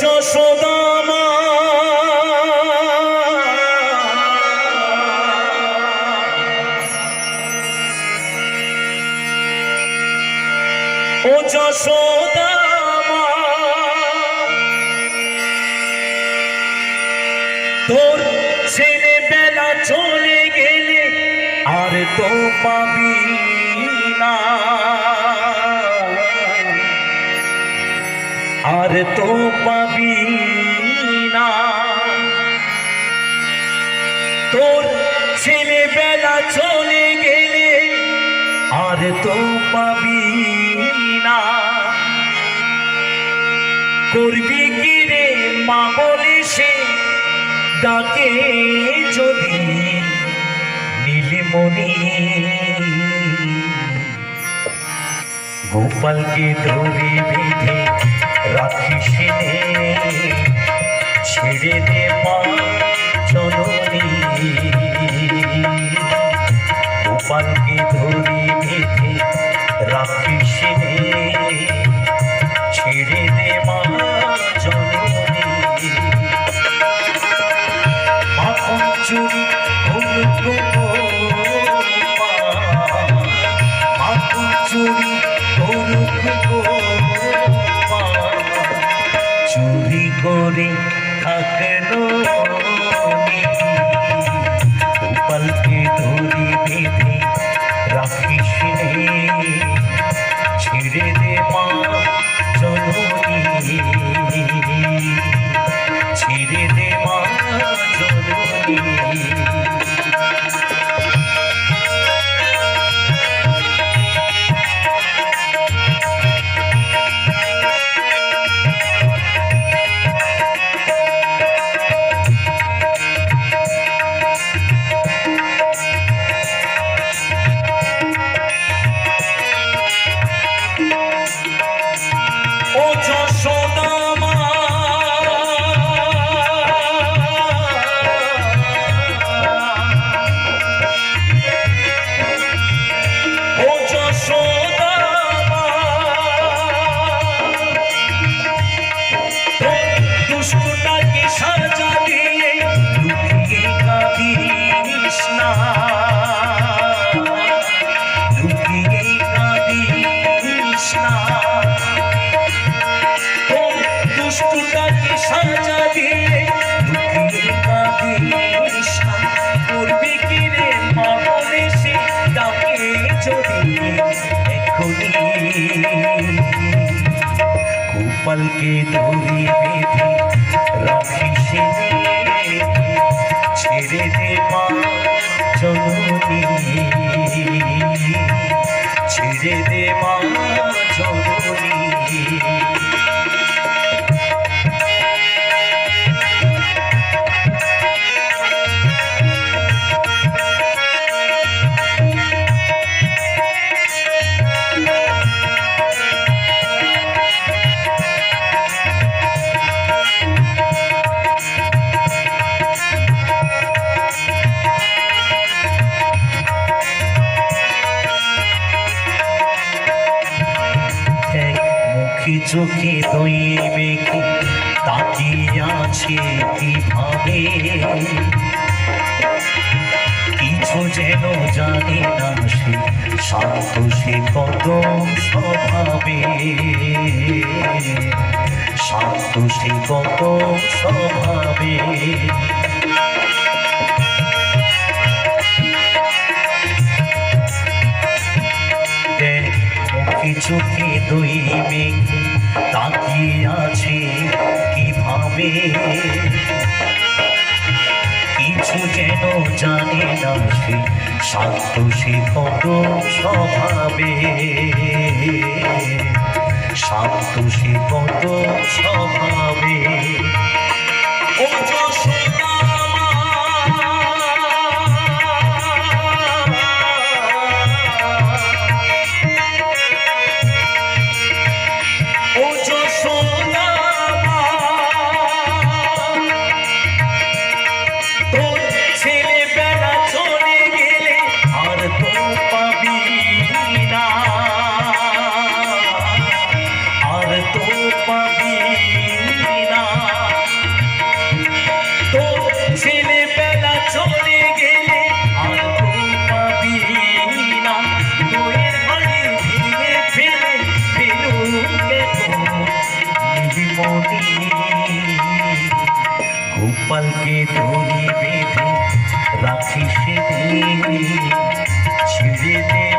যশোদামা ও যশোদামা তোর ছেলে বেলা চলে গেলে আর তো পাবি তো পাবি না। তোর ছেলেবেলা চলে গেলে আর তো পাবি না। করবি কি রে মা বলে সে ডাকে যদি নীলমণি গোপালকে ধরে বেঁধে রাখিস ছেড়ে দে জননী। গোপালকে ধরে বেঁধে রাখিস করে থাকল গোপালকে ধরি বেঁধে রাখিস মুখে চোখে দই মেখে তাকিয়ে আছে কীভাবে? কিছু যেন জানে না সে শান্ত সে কত স্বভাবে? শান্ত সে কত স্বভাবে? কি দুই মেঘে তাকিয়ে আছে কীভাবে? কিছু যেন জানে না সে শান্ত কত স্বভাবে। শান্ত কত স্বভাবে। ও গোপালকে দড়ি বেঁধে রাখিস ছিঁড়ে দে